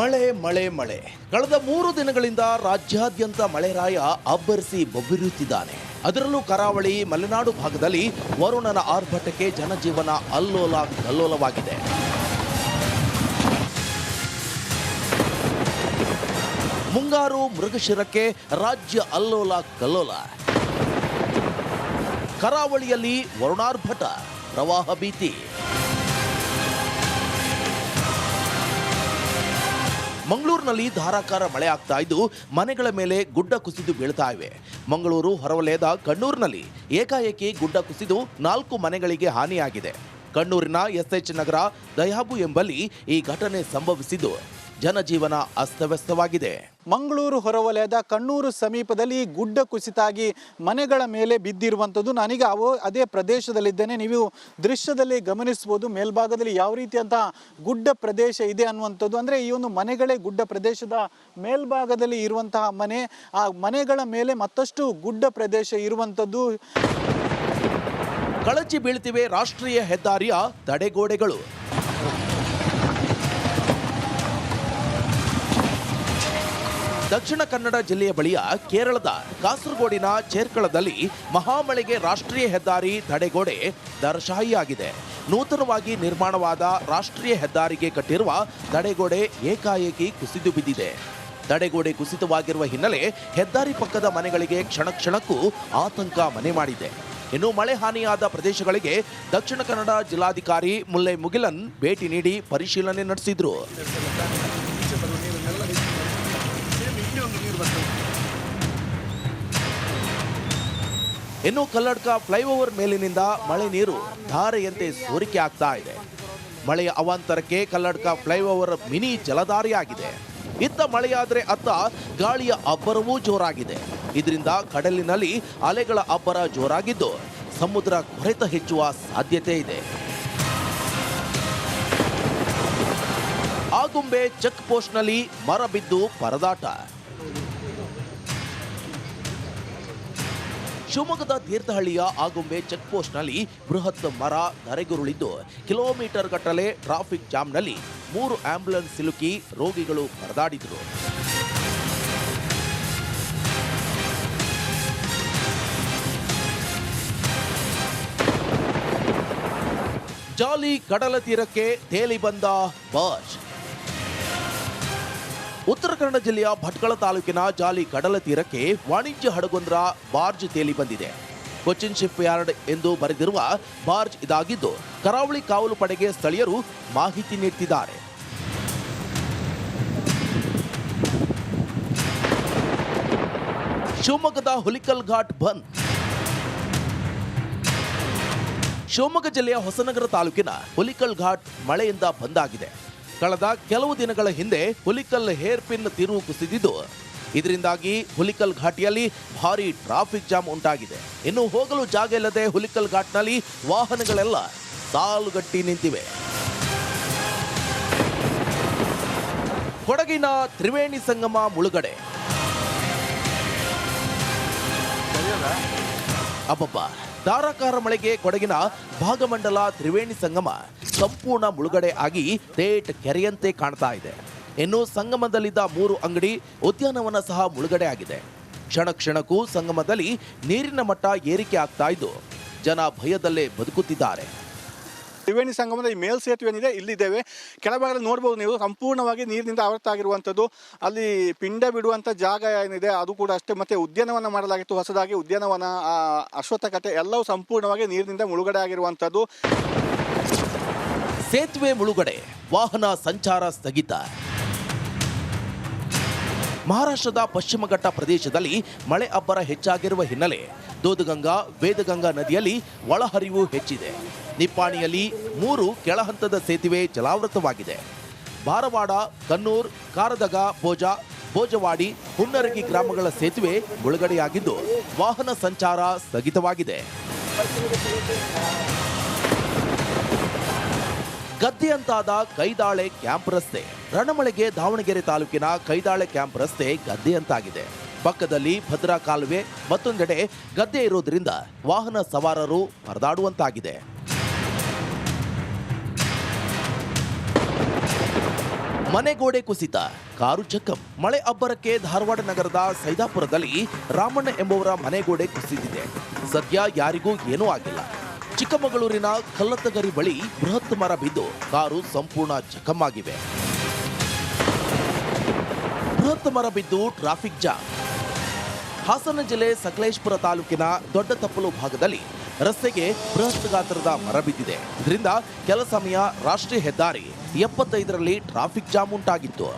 ಮಳೆ ಮಳೆ ಮಳೆ. ಕಳೆದ ಮೂರು ದಿನಗಳಿಂದ ರಾಜ್ಯಾದ್ಯಂತ ಮಳೆರಾಯ ಅಬ್ಬರಿಸಿ ಬೊಬ್ಬಿರುತ್ತಿದ್ದಾನೆ ಅದರಲ್ಲೂ ಕರಾವಳಿ, ಮಲೆನಾಡು ಭಾಗದಲ್ಲಿ ವರುಣನ ಆರ್ಭಟಕ್ಕೆ ಜನಜೀವನ ಅಲ್ಲೋಲ ಕಲ್ಲೋಲವಾಗಿದೆ ಮುಂಗಾರು ಮೃಗಶಿರಕ್ಕೆ ರಾಜ್ಯ ಅಲ್ಲೋಲ, ಕಲ್ಲೋಲ. ಕರಾವಳಿಯಲ್ಲಿ ವರುಣಾರ್ಭಟ, ಪ್ರವಾಹ ಭೀತಿ. ಮಂಗಳೂರಿನಲ್ಲಿ ಧಾರಾಕಾರ ಮಳೆ ಆಗ್ತಾ ಇದ್ದು ಮನೆಗಳ ಮೇಲೆ ಗುಡ್ಡ ಕುಸಿದು ಬೀಳ್ತಾ ಇವೆ. ಮಂಗಳೂರು ಹೊರವಲಯದ ಕಣ್ಣೂರಿನಲ್ಲಿ ಏಕಾಏಕಿ ಗುಡ್ಡ ಕುಸಿದು ನಾಲ್ಕು ಮನೆಗಳಿಗೆ ಹಾನಿಯಾಗಿದೆ. ಕಣ್ಣೂರಿನ ಎಸ್ಎಚ್ ನಗರ ದಯಾಬು ಎಂಬಲ್ಲಿ ಈ ಘಟನೆ ಸಂಭವಿಸಿದ್ದು. ಜನಜೀವನ ಅಸ್ತವ್ಯಸ್ತವಾಗಿದೆ. ಮಂಗಳೂರು ಹೊರವಲಯದ ಕಣ್ಣೂರು ಸಮೀಪದಲ್ಲಿ ಗುಡ್ಡ ಕುಸಿತಾಗಿ ಮನೆಗಳ ಮೇಲೆ ಬಿದ್ದಿರುವಂಥದ್ದು. ನನಗೆ ಅವು ಅದೇ ಪ್ರದೇಶದಲ್ಲಿದ್ದೇನೆ. ನೀವು ದೃಶ್ಯದಲ್ಲಿ ಗಮನಿಸ್ಬೋದು ಮೇಲ್ಭಾಗದಲ್ಲಿ ಯಾವ ರೀತಿಯಂತಹ ಗುಡ್ಡ ಪ್ರದೇಶ ಇದೆ ಅನ್ನುವಂಥದ್ದು. ಅಂದರೆ ಈ ಒಂದು ಮನೆಗಳೇ ಗುಡ್ಡ ಪ್ರದೇಶದ ಮೇಲ್ಭಾಗದಲ್ಲಿ ಇರುವಂತಹ ಮನೆ. ಆ ಮನೆಗಳ ಮೇಲೆ ಮತ್ತಷ್ಟು ಗುಡ್ಡ ಪ್ರದೇಶ ಇರುವಂಥದ್ದು. ಕಳಚಿ ಬೀಳ್ತಿವೆ ರಾಷ್ಟ್ರೀಯ ಹೆದ್ದಾರಿಯ ತಡೆಗೋಡೆಗಳು. ದಕ್ಷಿಣ ಕನ್ನಡ ಜಿಲ್ಲೆಯ ಬಳಿಯ ಕೇರಳದ ಕಾಸರಗೋಡಿನ ಚೇರ್ಕಳದಲ್ಲಿ ಮಹಾಮಳೆಗೆ ರಾಷ್ಟ್ರೀಯ ಹೆದ್ದಾರಿ ತಡೆಗೋಡೆ ದರಶಾಹಿಯಾಗಿದೆ. ನೂತನವಾಗಿ ನಿರ್ಮಾಣವಾದ ರಾಷ್ಟ್ರೀಯ ಹೆದ್ದಾರಿಗೆ ಕಟ್ಟಿರುವ ತಡೆಗೋಡೆ ಏಕಾಏಕಿ ಕುಸಿದು ಬಿದ್ದಿದೆ. ತಡೆಗೋಡೆ ಕುಸಿತವಾಗಿರುವ ಹಿನ್ನೆಲೆ ಹೆದ್ದಾರಿ ಪಕ್ಕದ ಮನೆಗಳಿಗೆ ಕ್ಷಣ ಕ್ಷಣಕ್ಕೂ ಆತಂಕ ಮನೆ ಮಾಡಿದೆ. ಇನ್ನು ಮಳೆ ಹಾನಿಯಾದ ಪ್ರದೇಶಗಳಿಗೆ ದಕ್ಷಿಣ ಕನ್ನಡ ಜಿಲ್ಲಾಧಿಕಾರಿ ಮುಲ್ಲೈ ಮುಗಿಲನ್ ಭೇಟಿ ನೀಡಿ ಪರಿಶೀಲನೆ ನಡೆಸಿದ್ರು. ಇನ್ನು ಕಲ್ಲಡ್ಕ ಫ್ಲೈಓವರ್ ಮೇಲಿನಿಂದ ಮಳೆ ನೀರು ಧಾರೆಯಂತೆ ಸೋರಿಕೆ ಆಗ್ತಾ ಇದೆ. ಮಳೆಯ ಅವಾಂತರಕ್ಕೆ ಕಲ್ಲಡ್ಕ ಫ್ಲೈಓವರ್ ಮಿನಿ ಜಲಧಾರಿಯಾಗಿದೆ. ಇತ್ತ ಮಳೆಯಾದರೆ ಅತ್ತ ಗಾಳಿಯ ಅಬ್ಬರವೂ ಜೋರಾಗಿದೆ. ಇದರಿಂದ ಕಡಲಿನಲ್ಲಿ ಅಲೆಗಳ ಅಬ್ಬರ ಜೋರಾಗಿದ್ದು ಸಮುದ್ರ ಕೊರೆತ ಹೆಚ್ಚುವ ಸಾಧ್ಯತೆ ಇದೆ. ಆಗುಂಬೆ ಚೆಕ್ ಪೋಸ್ಟ್ನಲ್ಲಿ ಮರ ಬಿದ್ದು ಪರದಾಟ. ಶಿವಮೊಗ್ಗದ ತೀರ್ಥಹಳ್ಳಿಯ ಆಗುಂಬೆ ಚೆಕ್ ಪೋಸ್ಟ್ನಲ್ಲಿ ಬೃಹತ್ ಮರ ಧರೆಗುರುಳಿದ್ದು ಕಿಲೋಮೀಟರ್ ಗಟ್ಟಲೆ ಟ್ರಾಫಿಕ್ ಜಾಮ್ನಲ್ಲಿ ಮೂರು ಆಂಬ್ಯುಲೆನ್ಸ್ ಸಿಲುಕಿ ರೋಗಿಗಳು ಪರದಾಡಿದರು. ಜಾಲಿ ಕಡಲ ತೀರಕ್ಕೆ ತೇಲಿ ಬಂದ ಬಾಜ್ ಉತ್ತರ ಕನ್ನಡ ಜಿಲ್ಲೆಯ ಭಟ್ಕಳ ತಾಲೂಕಿನ ಜಾಲಿ ಕಡಲ ತೀರಕ್ಕೆ ವಾಣಿಜ್ಯ ಹಡಗೊಂದರ ಬಾರ್ಜ್ ತೇಲಿ ಬಂದಿದೆ. ಕೊಚ್ಚಿನ್ ಶಿಪ್ ಯಾರ್ಡ್ ಎಂದು ಬರೆದಿರುವ ಬಾರ್ಜ್ ಇದಾಗಿದ್ದು, ಕರಾವಳಿ ಕಾವಲು ಪಡೆಗೆ ಸ್ಥಳೀಯರು ಮಾಹಿತಿ ನೀಡುತ್ತಿದ್ದಾರೆ ಶಿವಮೊಗ್ಗದ ಹುಲಿಕಲ್ ಘಾಟ್ ಬಂದ್. ಶಿವಮೊಗ್ಗ ಜಿಲ್ಲೆಯ ಹೊಸನಗರ ತಾಲೂಕಿನ ಹುಲಿಕಲ್ ಘಾಟ್ ಮಳೆಯಿಂದ ಬಂದಾಗಿದೆ ಕಳೆದ ಕೆಲವು ದಿನಗಳ ಹಿಂದೆ ಹುಲಿಕಲ್ ಹೇರ್ ಪಿನ್ ತಿರುವು ಕುಸಿದಿದ್ದು, ಇದರಿಂದಾಗಿ ಹುಲಿಕಲ್ ಘಾಟಿಯಲ್ಲಿ ಭಾರಿ ಟ್ರಾಫಿಕ್ ಜಾಮ್ ಉಂಟಾಗಿದೆ. ಇನ್ನು ಹೋಗಲು ಜಾಗ ಇಲ್ಲದೆ ಹುಲಿಕಲ್ ಘಾಟ್ನಲ್ಲಿ ವಾಹನಗಳೆಲ್ಲ ಸಾಲುಗಟ್ಟಿ ನಿಂತಿವೆ. ಕೊಡಗಿನ ತ್ರಿವೇಣಿ ಸಂಗಮ ಮುಳುಗಡೆ. ಅಬ್ಬಬ್ಬ! ಧಾರಾಕಾರ ಮಳೆಗೆ ಕೊಡಗಿನ ಭಾಗಮಂಡಲ ತ್ರಿವೇಣಿ ಸಂಗಮ ಸಂಪೂರ್ಣ ಮುಳುಗಡೆ ಆಗಿ ತೇಟ್ ಕೆರೆಯಂತೆ ಕಾಣ್ತಾ ಇದೆ. ಇನ್ನು ಸಂಗಮದಲ್ಲಿದ್ದ ಮೂರು ಅಂಗಡಿ ಉದ್ಯಾನವನ ಸಹ ಮುಳುಗಡೆ ಆಗಿದೆ. ಕ್ಷಣ ಕ್ಷಣಕ್ಕೂ ಸಂಗಮದಲ್ಲಿ ನೀರಿನ ಮಟ್ಟ ಏರಿಕೆ ಆಗ್ತಾ ಇದ್ದು ಜನ ಭಯದಲ್ಲೇ ಬದುಕುತ್ತಿದ್ದಾರೆ. ತ್ರಿವೇಣಿ ಸಂಗಮದ ಈ ಮೇಲ್ ಸೇತುವೆ ಏನಿದೆ, ಇಲ್ಲಿದ್ದೇವೆ. ಕೆಳಭಾಗದಲ್ಲಿ ನೋಡ್ಬೋದು ನೀವು, ಸಂಪೂರ್ಣವಾಗಿ ನೀರಿನಿಂದ ಆವೃತ್ತಾಗಿರುವಂಥದ್ದು. ಅಲ್ಲಿ ಪಿಂಡ ಬಿಡುವಂಥ ಜಾಗ ಏನಿದೆ, ಅದು ಕೂಡ ಅಷ್ಟೇ. ಮತ್ತೆ ಉದ್ಯಾನವನ ಮಾಡಲಾಗಿತ್ತು, ಹೊಸದಾಗಿ ಉದ್ಯಾನವನ ಅಶ್ವತ್ಥ ಕಟ್ಟೆ, ಎಲ್ಲವೂ ಸಂಪೂರ್ಣವಾಗಿ ನೀರಿನಿಂದ ಮುಳುಗಡೆ ಆಗಿರುವಂಥದ್ದು. ಸೇತುವೆ ಮುಳುಗಡೆ, ವಾಹನ ಸಂಚಾರ ಸ್ಥಗಿತ. ಮಹಾರಾಷ್ಟ್ರದ ಪಶ್ಚಿಮ ಘಟ್ಟ ಪ್ರದೇಶದಲ್ಲಿ ಮಳೆ ಅಬ್ಬರ ಹೆಚ್ಚಾಗಿರುವ ಹಿನ್ನೆಲೆ ದೋದಗಂಗಾ ವೇದಗಂಗಾ ನದಿಯಲ್ಲಿ ಒಳಹರಿವು ಹೆಚ್ಚಿದೆ. ನಿಪ್ಪಾಣಿಯಲ್ಲಿ ಮೂರು ಕೆಳಹಂತದ ಸೇತುವೆ ಜಲಾವೃತವಾಗಿದೆ. ಬಾರವಾಡ ಕನ್ನೂರ್ ಕಾರದಗ ಪೋಜಾ ಭೋಜವಾಡಿ ಹುಣ್ಣರಗಿ ಗ್ರಾಮಗಳ ಸೇತುವೆ ಮುಳುಗಡೆಯಾಗಿದ್ದು ವಾಹನ ಸಂಚಾರ ಸ್ಥಗಿತವಾಗಿದೆ. ಗದ್ದೆಯಂತಾದ ಕೈದಾಳೆ ಕ್ಯಾಂಪ್ ರಸ್ತೆ. ರಣಮಳೆಗೆ ದಾವಣಗೆರೆ ತಾಲೂಕಿನ ಕೈದಾಳೆ ಕ್ಯಾಂಪ್ ರಸ್ತೆ ಗದ್ದೆಯಂತಾಗಿದೆ. ಪಕ್ಕದಲ್ಲಿ ಭದ್ರಾ ಕಾಲುವೆ ಮತ್ತೊಂದೆಡೆ ಗದ್ದೆ ಇರೋದ್ರಿಂದ ವಾಹನ ಸವಾರರು ಪರದಾಡುವಂತಾಗಿದೆ. ಮನೆಗೋಡೆ ಕುಸಿತ, ಕಾರು ಚಕ್ಕಂ ಮಳೆ ಅಬ್ಬರಕ್ಕೆ ಧಾರವಾಡ ನಗರದ ಸೈದಾಪುರದಲ್ಲಿ ರಾಮಣ್ಣ ಎಂಬುವರ ಮನೆಗೋಡೆ ಕುಸಿದಿದೆ. ಸದ್ಯ ಯಾರಿಗೂ ಏನೂ ಆಗಿಲ್ಲ. ಚಿಕ್ಕಮಗಳೂರಿನ ಕಲ್ಲತ್ತಗರಿ ಬಳಿ ಬೃಹತ್ ಮರ ಬಿದ್ದು ಕಾರು ಸಂಪೂರ್ಣ ಜಖಮ್ಮಾಗಿವೆ ಬೃಹತ್ ಮರ ಬಿದ್ದು ಟ್ರಾಫಿಕ್ ಜಾಮ್. ಹಾಸನ ಜಿಲ್ಲೆ ಸಕಲೇಶ್ಪುರ ತಾಲೂಕಿನ ದೊಡ್ಡ ತಪ್ಪಲು ಭಾಗದಲ್ಲಿ ರಸ್ತೆಗೆ ಬೃಹತ್ ಗಾತ್ರದ ಮರ ಬಿದ್ದಿದೆ. ಇದರಿಂದ ಕೆಲ ಸಮಯ ರಾಷ್ಟ್ರೀಯ ಹೆದ್ದಾರಿ ಎಪ್ಪತ್ತೈದರಲ್ಲಿ ಟ್ರಾಫಿಕ್ ಜಾಮ್ ಉಂಟಾಗಿತ್ತು.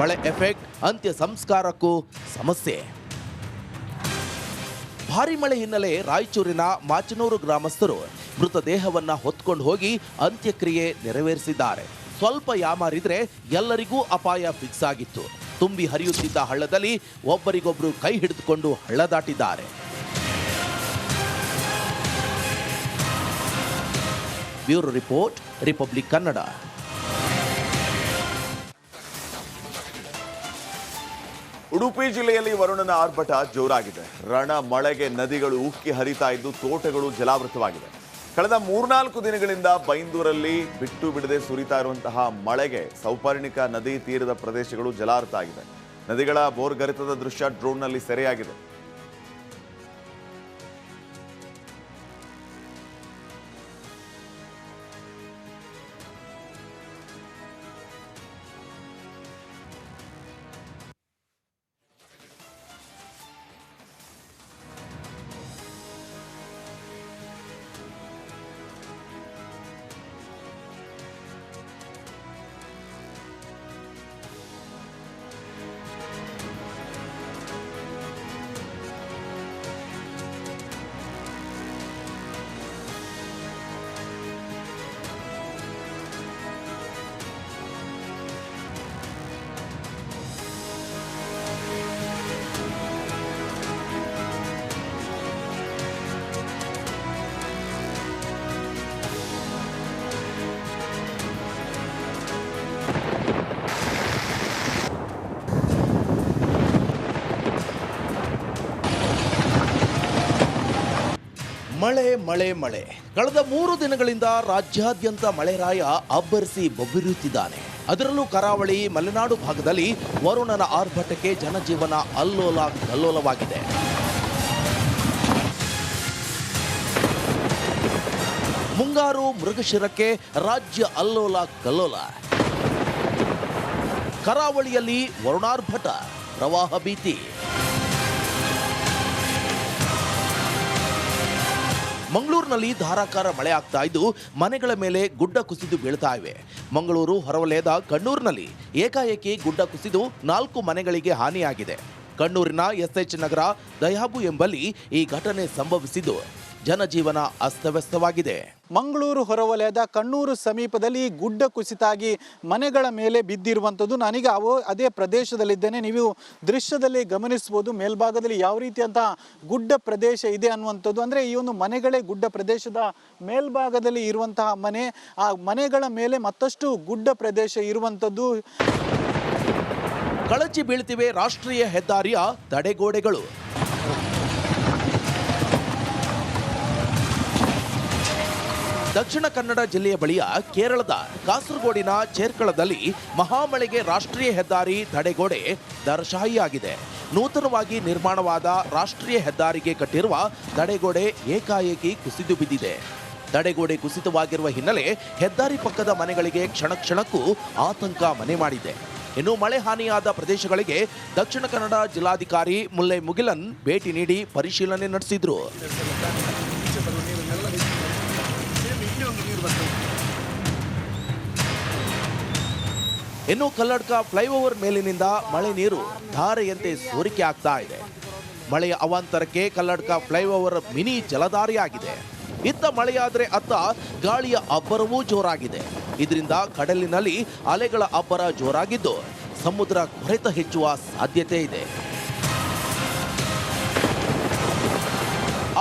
ಮಳೆ ಎಫೆಕ್ಟ್ ಅಂತ್ಯ ಸಂಸ್ಕಾರಕ್ಕೂ ಸಮಸ್ಯೆ. ಭಾರಿ ಮಳೆ ಹಿನ್ನೆಲೆ ರಾಯಚೂರಿನ ಮಾಚನೂರು ಗ್ರಾಮಸ್ಥರು ಮೃತದೇಹವನ್ನು ಹೊತ್ಕೊಂಡು ಹೋಗಿ ಅಂತ್ಯಕ್ರಿಯೆ ನೆರವೇರಿಸಿದ್ದಾರೆ. ಸ್ವಲ್ಪ ಯಾಮಾರಿದ್ರೆ ಎಲ್ಲರಿಗೂ ಅಪಾಯ ಫಿಕ್ಸ್ ಆಗಿತ್ತು. ತುಂಬಿ ಹರಿಯುತ್ತಿದ್ದ ಹಳ್ಳದಲ್ಲಿ ಒಬ್ಬರಿಗೊಬ್ಬರು ಕೈ ಹಿಡಿದುಕೊಂಡು ಹಳ್ಳ ದಾಟಿದ್ದಾರೆ. Bureau report, Republic Kannada. Udupi ಜಿಲ್ಲೆಯಲ್ಲಿ ವರುಣನ ಆರ್ಭಟ ಜೋರಾಗಿದೆ. ರಣ ಮಳೆಗೆ ನದಿಗಳು ಉಕ್ಕಿ ಹರಿತಾ ಇದ್ದು, ತೋಟಗಳು ಜಲಾವೃತವಾಗಿದೆ. ಕಳೆದ ಮೂರ್ನಾಲ್ಕು ದಿನಗಳಿಂದ ಬೈಂದೂರಲ್ಲಿ ಬಿಟ್ಟು ಬಿಡದೆ ಸುರಿತಾ ಇರುವಂತಹ ಮಳೆಗೆ ಸೌಪರ್ಣಿಕ ನದಿ ತೀರದ ಪ್ರದೇಶಗಳು ಜಲಾರ್ಥ ಆಗಿದೆ ನದಿಗಳ ಬೋರ್ಗರಿತದ ದೃಶ್ಯ ಡ್ರೋನ್ನಲ್ಲಿ ಸೆರೆಯಾಗಿದೆ. ಮಳೆ ಮಳೆ ಮಳೆ. ಕಳೆದ ಮೂರು ದಿನಗಳಿಂದ ರಾಜ್ಯಾದ್ಯಂತ ಮಳೆರಾಯ ಅಬ್ಬರಿಸಿ ಬೊಬ್ಬಿರುತ್ತಿದ್ದಾನೆ. ಅದರಲ್ಲೂ ಕರಾವಳಿ, ಮಲೆನಾಡು ಭಾಗದಲ್ಲಿ ವರುಣನ ಆರ್ಭಟಕ್ಕೆ ಜನಜೀವನ ಅಲ್ಲೋಲ ಕಲ್ಲೋಲವಾಗಿದೆ ಮುಂಗಾರು ಮೃಗಶಿರಕ್ಕೆ ರಾಜ್ಯ ಅಲ್ಲೋಲ ಕಲ್ಲೋಲ ಕರಾವಳಿಯಲ್ಲಿ ವರುಣಾರ್ಭಟ, ಪ್ರವಾಹ ಭೀತಿ. ಮಂಗಳೂರಿನಲ್ಲಿ ಧಾರಾಕಾರ ಮಳೆ ಆಗ್ತಾ ಇದ್ದು ಮನೆಗಳ ಮೇಲೆ ಗುಡ್ಡ ಕುಸಿದು ಬೀಳ್ತಾ ಇವೆ. ಮಂಗಳೂರು ಹೊರವಲಯದ ಕಣ್ಣೂರಿನಲ್ಲಿ ಏಕಾಏಕಿ ಗುಡ್ಡ ಕುಸಿದು ನಾಲ್ಕು ಮನೆಗಳಿಗೆ ಹಾನಿಯಾಗಿದೆ. ಕಣ್ಣೂರಿನ ಎಸ್ಎಚ್ ನಗರ ದಯಾಬು ಎಂಬಲ್ಲಿ ಈ ಘಟನೆ ಸಂಭವಿಸಿದ್ದು. ಜನಜೀವನ ಅಸ್ತವ್ಯಸ್ತವಾಗಿದೆ. ಮಂಗಳೂರು ಹೊರವಲಯದ ಕಣ್ಣೂರು ಸಮೀಪದಲ್ಲಿ ಗುಡ್ಡ ಕುಸಿತಾಗಿ ಮನೆಗಳ ಮೇಲೆ ಬಿದ್ದಿರುವಂಥದ್ದು. ನಾನೀಗ ಅವು ಅದೇ ಪ್ರದೇಶದಲ್ಲಿದ್ದೇನೆ. ನೀವು ದೃಶ್ಯದಲ್ಲಿ ಗಮನಿಸ್ಬೋದು ಮೇಲ್ಭಾಗದಲ್ಲಿ ಯಾವ ರೀತಿಯಂತಹ ಗುಡ್ಡ ಪ್ರದೇಶ ಇದೆ ಅನ್ನುವಂಥದ್ದು. ಅಂದರೆ ಈ ಒಂದು ಮನೆಗಳೇ ಗುಡ್ಡ ಪ್ರದೇಶದ ಮೇಲ್ಭಾಗದಲ್ಲಿ ಇರುವಂತಹ ಮನೆ. ಆ ಮನೆಗಳ ಮೇಲೆ ಮತ್ತಷ್ಟು ಗುಡ್ಡ ಪ್ರದೇಶ ಇರುವಂಥದ್ದು. ಕಳಚಿ ಬೀಳ್ತಿವೆ ರಾಷ್ಟ್ರೀಯ ಹೆದ್ದಾರಿಯ ತಡೆಗೋಡೆಗಳು. ದಕ್ಷಿಣ ಕನ್ನಡ ಜಿಲ್ಲೆಯ ಬಳಿಯ ಕೇರಳದ ಕಾಸರಗೋಡಿನ ಚೇರ್ಕಳದಲ್ಲಿ ಮಹಾಮಳೆಗೆ ರಾಷ್ಟ್ರೀಯ ಹೆದ್ದಾರಿ ತಡೆಗೋಡೆ ದರ್ಶಾಹಿಯಾಗಿದೆ ನೂತನವಾಗಿ ನಿರ್ಮಾಣವಾದ ರಾಷ್ಟ್ರೀಯ ಹೆದ್ದಾರಿಗೆ ಕಟ್ಟಿರುವ ತಡೆಗೋಡೆ ಏಕಾಏಕಿ ಕುಸಿದು ಬಿದ್ದಿದೆ. ತಡೆಗೋಡೆ ಕುಸಿತವಾಗಿರುವ ಹಿನ್ನೆಲೆ ಹೆದ್ದಾರಿ ಪಕ್ಕದ ಮನೆಗಳಿಗೆ ಕ್ಷಣ ಕ್ಷಣಕ್ಕೂ ಆತಂಕ ಮನೆ ಮಾಡಿದೆ. ಇನ್ನು ಮಳೆ ಹಾನಿಯಾದ ಪ್ರದೇಶಗಳಿಗೆ ದಕ್ಷಿಣ ಕನ್ನಡ ಜಿಲ್ಲಾಧಿಕಾರಿ ಮುಲ್ಲೈ ಮುಗಿಲನ್ ಭೇಟಿ ನೀಡಿ ಪರಿಶೀಲನೆ ನಡೆಸಿದ್ರು. ಇನ್ನು ಕಲ್ಲಡ್ಕ ಫ್ಲೈಓವರ್ ಮೇಲಿನಿಂದ ಮಳೆ ನೀರು ಧಾರೆಯಂತೆ ಸೋರಿಕೆ ಆಗ್ತಾ ಇದೆ. ಮಳೆಯ ಅವಾಂತರಕ್ಕೆ ಕಲ್ಲಡ್ಕ ಫ್ಲೈಓವರ್ ಮಿನಿ ಜಲಧಾರಿಯಾಗಿದೆ. ಇತ್ತ ಮಳೆಯಾದರೆ ಅತ್ತ ಗಾಳಿಯ ಅಬ್ಬರವೂ ಜೋರಾಗಿದೆ. ಇದರಿಂದ ಕಡಲಿನಲ್ಲಿ ಅಲೆಗಳ ಅಬ್ಬರ ಜೋರಾಗಿದ್ದು ಸಮುದ್ರ ಕೊರೆತ ಹೆಚ್ಚುವ ಸಾಧ್ಯತೆ ಇದೆ.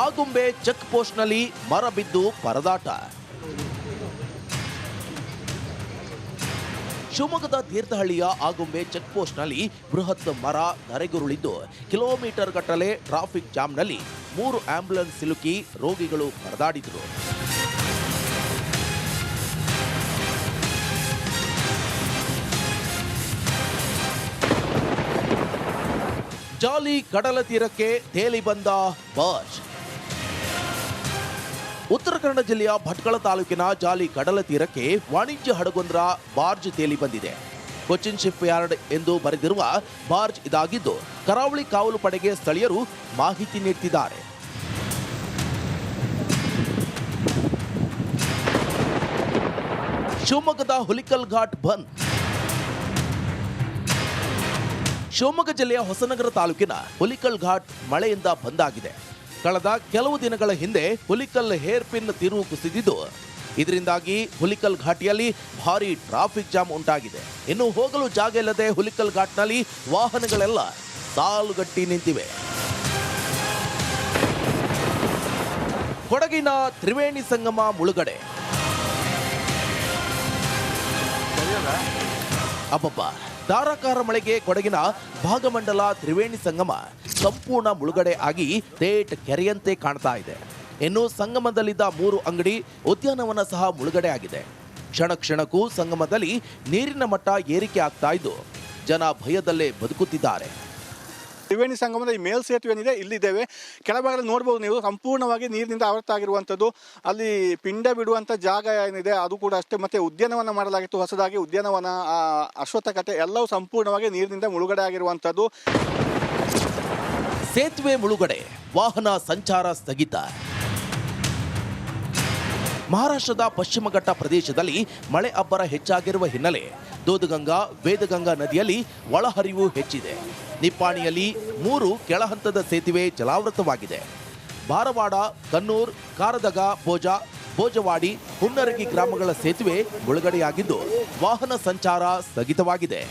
ಆಗುಂಬೆ ಚೆಕ್ ಪೋಸ್ಟ್ನಲ್ಲಿ ಮರ ಬಿದ್ದು ಪರದಾಟ. ಶಿವಮೊಗ್ಗದ ತೀರ್ಥಹಳ್ಳಿಯ ಆಗುಂಬೆ ಚೆಕ್ ಪೋಸ್ಟ್ನಲ್ಲಿ ಬೃಹತ್ ಮರ ಧರೆಗುರುಳಿದ್ದು ಕಿಲೋಮೀಟರ್ ಗಟ್ಟಲೆ ಟ್ರಾಫಿಕ್ ಜಾಮ್ನಲ್ಲಿ ಮೂರು ಆಂಬ್ಯುಲೆನ್ಸ್ ಸಿಲುಕಿ ರೋಗಿಗಳು ಪರದಾಡಿದರು. ಜಾಲಿ ಕಡಲ ತೀರಕ್ಕೆ ತೇಲಿ ಬಂದ ಬಾಜ್. ಉತ್ತರ ಕನ್ನಡ ಜಿಲ್ಲೆಯ ಭಟ್ಕಳ ತಾಲೂಕಿನ ಜಾಲಿ ಕಡಲ ತೀರಕ್ಕೆ ವಾಣಿಜ್ಯ ಹಡಗೊಂದರ ಬಾರ್ಜ್ ತೇಲಿ ಬಂದಿದೆ. ಕೊಚ್ಚಿನ್ ಶಿಪ್ ಯಾರ್ಡ್ ಎಂದು ಬರೆದಿರುವ ಬಾರ್ಜ್ ಇದಾಗಿದ್ದು, ಕರಾವಳಿ ಕಾವಲು ಪಡೆಗೆ ಸ್ಥಳೀಯರು ಮಾಹಿತಿ ನೀಡುತ್ತಿದ್ದಾರೆ ಶಿವಮೊಗ್ಗದ ಹುಲಿಕಲ್ ಘಾಟ್ ಬಂದ್. ಶಿವಮೊಗ್ಗ ಜಿಲ್ಲೆಯ ಹೊಸನಗರ ತಾಲೂಕಿನ ಹುಲಿಕಲ್ ಘಾಟ್ ಮಳೆಯಿಂದ ಬಂದಾಗಿದೆ ಕಳೆದ ಕೆಲವು ದಿನಗಳ ಹಿಂದೆ ಹುಲಿಕಲ್ ಹೇರ್ ಪಿನ್ ತಿರುವು ಕುಸಿದಿದ್ದು ಇದರಿಂದಾಗಿ ಹುಲಿಕಲ್ ಘಾಟಿಯಲ್ಲಿ ಭಾರಿ ಟ್ರಾಫಿಕ್ ಜಾಮ್ ಉಂಟಾಗಿದೆ. ಇನ್ನು ಹೋಗಲು ಜಾಗ ಇಲ್ಲದೆ ಹುಲಿಕಲ್ ಘಾಟ್ನಲ್ಲಿ ವಾಹನಗಳೆಲ್ಲ ಸಾಲುಗಟ್ಟಿ ನಿಂತಿವೆ. ಕೊಡಗಿನ ತ್ರಿವೇಣಿ ಸಂಗಮ ಮುಳುಗಡೆ. ಅಬ್ಬಬ್ಬ. ಧಾರಾಕಾರ ಮಳೆಗೆ ಕೊಡಗಿನ ಭಾಗಮಂಡಲ ತ್ರಿವೇಣಿ ಸಂಗಮ ಸಂಪೂರ್ಣ ಮುಳುಗಡೆ ಆಗಿ ತೇಟ್ ಕೆರೆಯಂತೆ ಕಾಣ್ತಾ ಇದೆ. ಇನ್ನು ಸಂಗಮದಲ್ಲಿದ್ದ ಮೂರು ಅಂಗಡಿ ಉದ್ಯಾನವನ ಸಹ ಮುಳುಗಡೆ ಆಗಿದೆ. ಕ್ಷಣ ಕ್ಷಣಕ್ಕೂ ಸಂಗಮದಲ್ಲಿ ನೀರಿನ ಮಟ್ಟ ಏರಿಕೆ ಆಗ್ತಾ ಇದ್ದು ಜನ ಭಯದಲ್ಲೇ ಬದುಕುತ್ತಿದ್ದಾರೆ. ತ್ರಿವೇಣಿ ಸಂಗಮದ ಈ ಮೇಲ್ ಸೇತುವೆ ಏನಿದೆ, ಇಲ್ಲಿದ್ದೇವೆ. ಕೆಳಭಾಗದಲ್ಲಿ ನೋಡ್ಬೋದು ನೀವು, ಸಂಪೂರ್ಣವಾಗಿ ನೀರಿನಿಂದ ಆವೃತ್ತಾಗಿರುವಂಥದ್ದು. ಅಲ್ಲಿ ಪಿಂಡ ಬಿಡುವಂಥ ಜಾಗ ಏನಿದೆ, ಅದು ಕೂಡ ಅಷ್ಟೇ. ಮತ್ತೆ ಉದ್ಯಾನವನ ಮಾಡಲಾಗಿತ್ತು, ಹೊಸದಾಗಿ ಉದ್ಯಾನವನ ಅಶ್ವತ್ಥ ಕಟ್ಟೆ ಎಲ್ಲವೂ ಸಂಪೂರ್ಣವಾಗಿ ನೀರಿನಿಂದ ಮುಳುಗಡೆ ಆಗಿರುವಂಥದ್ದು. ಸೇತುವೆ ಮುಳುಗಡೆ, ವಾಹನ ಸಂಚಾರ ಸ್ಥಗಿತ. ಮಹಾರಾಷ್ಟ್ರದ ಪಶ್ಚಿಮ ಘಟ್ಟ ಪ್ರದೇಶದಲ್ಲಿ ಮಳೆ ಅಬ್ಬರ ಹೆಚ್ಚಾಗಿರುವ ಹಿನ್ನೆಲೆ ದೋದಗಂಗಾ ವೇದಗಂಗಾ ನದಿಯಲ್ಲಿ ಒಳಹರಿವು ಹೆಚ್ಚಿದೆ. ನಿಪ್ಪಾಣಿಯಲ್ಲಿ ಮೂರು ಕೆಳಹಂತದ ಸೇತುವೆ ಜಲಾವೃತವಾಗಿದೆ. ಬಾರವಾಡ ಕನ್ನೂರ್ ಕಾರದಗ, ಭೋಜಾ, ಭೋಜವಾಡಿ ಹುನ್ನರಗಿ ಗ್ರಾಮಗಳ ಸೇತುವೆ ಮುಳುಗಡೆಯಾಗಿದ್ದು ವಾಹನ ಸಂಚಾರ ಸ್ಥಗಿತವಾಗಿದೆ.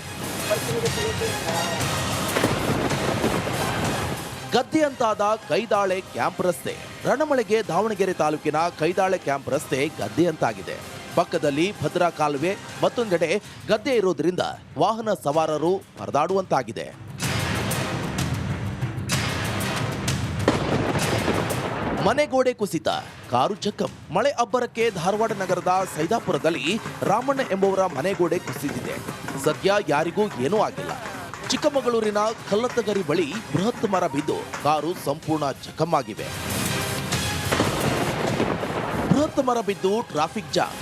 ಗದ್ದೆಯಂತಾದ ಕೈದಾಳೆ ಕ್ಯಾಂಪ್ ರಸ್ತೆ. ರಣಮಳೆಗೆ ದಾವಣಗೆರೆ ತಾಲೂಕಿನ ಕೈದಾಳೆ ಕ್ಯಾಂಪ್ ರಸ್ತೆ ಗದ್ದೆಯಂತಾಗಿದೆ. ಪಕ್ಕದಲ್ಲಿ ಭದ್ರಾ ಕಾಲುವೆ ಮತ್ತೊಂದೆಡೆ ಗದ್ದೆ ಇರೋದ್ರಿಂದ ವಾಹನ ಸವಾರರು ಪರದಾಡುವಂತಾಗಿದೆ. ಮನೆಗೋಡೆ ಕುಸಿತ, ಕಾರು ಚಕ್ಕಂ ಮಳೆ ಅಬ್ಬರಕ್ಕೆ ಧಾರವಾಡ ನಗರದ ಸೈದಾಪುರದಲ್ಲಿ ರಾಮಣ್ಣ ಎಂಬುವರ ಮನೆಗೋಡೆ ಕುಸಿದಿದೆ. ಸದ್ಯ ಯಾರಿಗೂ ಏನೂ ಆಗಿಲ್ಲ. ಚಿಕ್ಕಮಗಳೂರಿನ ಕಲ್ಲತ್ತಗರಿ ಬಳಿ ಬೃಹತ್ ಮರ ಬಿದ್ದು ಕಾರು ಸಂಪೂರ್ಣ ಆಗಿವೆ. ಬೃಹತ್ ಮರ ಬಿದ್ದು ಟ್ರಾಫಿಕ್ ಜಾಮ್.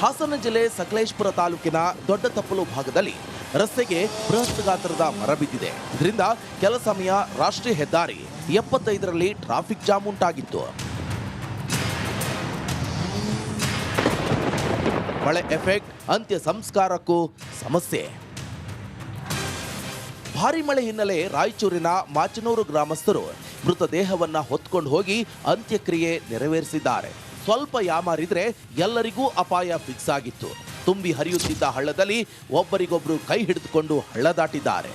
ಹಾಸನ ಜಿಲ್ಲೆ ಸಕಲೇಶ್ಪುರ ತಾಲೂಕಿನ ದೊಡ್ಡ ತಪ್ಪಲು ಭಾಗದಲ್ಲಿ ರಸ್ತೆಗೆ ಬೃಹತ್ ಗಾತ್ರದ ಮರ ಬಿದ್ದಿದೆ. ಇದರಿಂದ ಕೆಲ ಸಮಯ ರಾಷ್ಟ್ರೀಯ ಹೆದ್ದಾರಿ ಎಪ್ಪತ್ತೈದರಲ್ಲಿ ಟ್ರಾಫಿಕ್ ಜಾಮ್ ಉಂಟಾಗಿತ್ತು. ಮಳೆ ಎಫೆಕ್ಟ್ ಅಂತ್ಯ ಸಂಸ್ಕಾರಕ್ಕೂ ಸಮಸ್ಯೆ. ಭಾರಿ ಮಳೆ ಹಿನ್ನೆಲೆ ರಾಯಚೂರಿನ ಮಾಚನೂರು ಗ್ರಾಮಸ್ಥರು ಮೃತದೇಹವನ್ನು ಹೊತ್ಕೊಂಡು ಹೋಗಿ ಅಂತ್ಯಕ್ರಿಯೆ ನೆರವೇರಿಸಿದ್ದಾರೆ. ಸ್ವಲ್ಪ ಯಾಮಾರಿದ್ರೆ ಎಲ್ಲರಿಗೂ ಅಪಾಯ ಫಿಕ್ಸ್ ಆಗಿತ್ತು. ತುಂಬಿ ಹರಿಯುತ್ತಿದ್ದ ಹಳ್ಳದಲ್ಲಿ ಒಬ್ಬರಿಗೊಬ್ಬರು ಕೈ ಹಿಡಿದುಕೊಂಡು ಹಳ್ಳ ದಾಟಿದ್ದಾರೆ.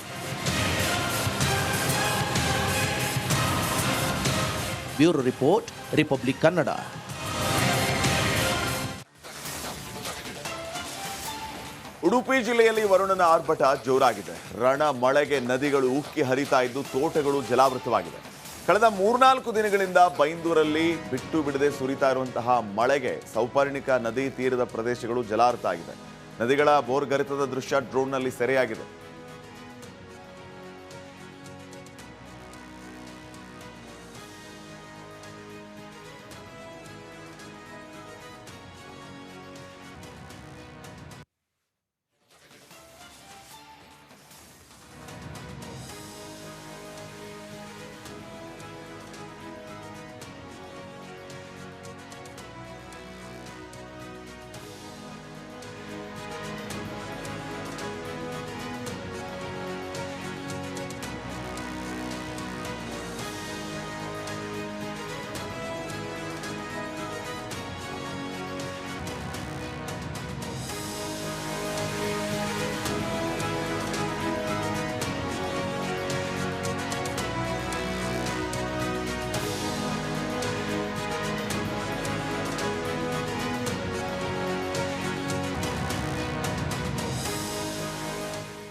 Bureau report, Republic Kannada. Udupi ಜಿಲ್ಲೆಯಲ್ಲಿ ವರುಣನ ಆರ್ಭಟ ಜೋರಾಗಿದೆ. ರಣ ಮಳೆಗೆ ನದಿಗಳು ಉಕ್ಕಿ ಹರಿತಾ ಇದ್ದು, ತೋಟಗಳು ಜಲಾವೃತವಾಗಿವೆ ಕಳೆದ ಮೂರ್ನಾಲ್ಕು ದಿನಗಳಿಂದ ಬೈಂದೂರಲ್ಲಿ ಬಿಟ್ಟು ಬಿಡದೆ ಸುರಿತಾ ಇರುವಂತಹ ಮಳೆಗೆ ಸೌಪರ್ಣಿಕ ನದಿ ತೀರದ ಪ್ರದೇಶಗಳು ಜಲಾರ್ಥ ಆಗಿದೆ ನದಿಗಳ ಬೋರ್ಗರಿತದ ದೃಶ್ಯ ಡ್ರೋನ್ನಲ್ಲಿ ಸೆರೆಯಾಗಿದೆ.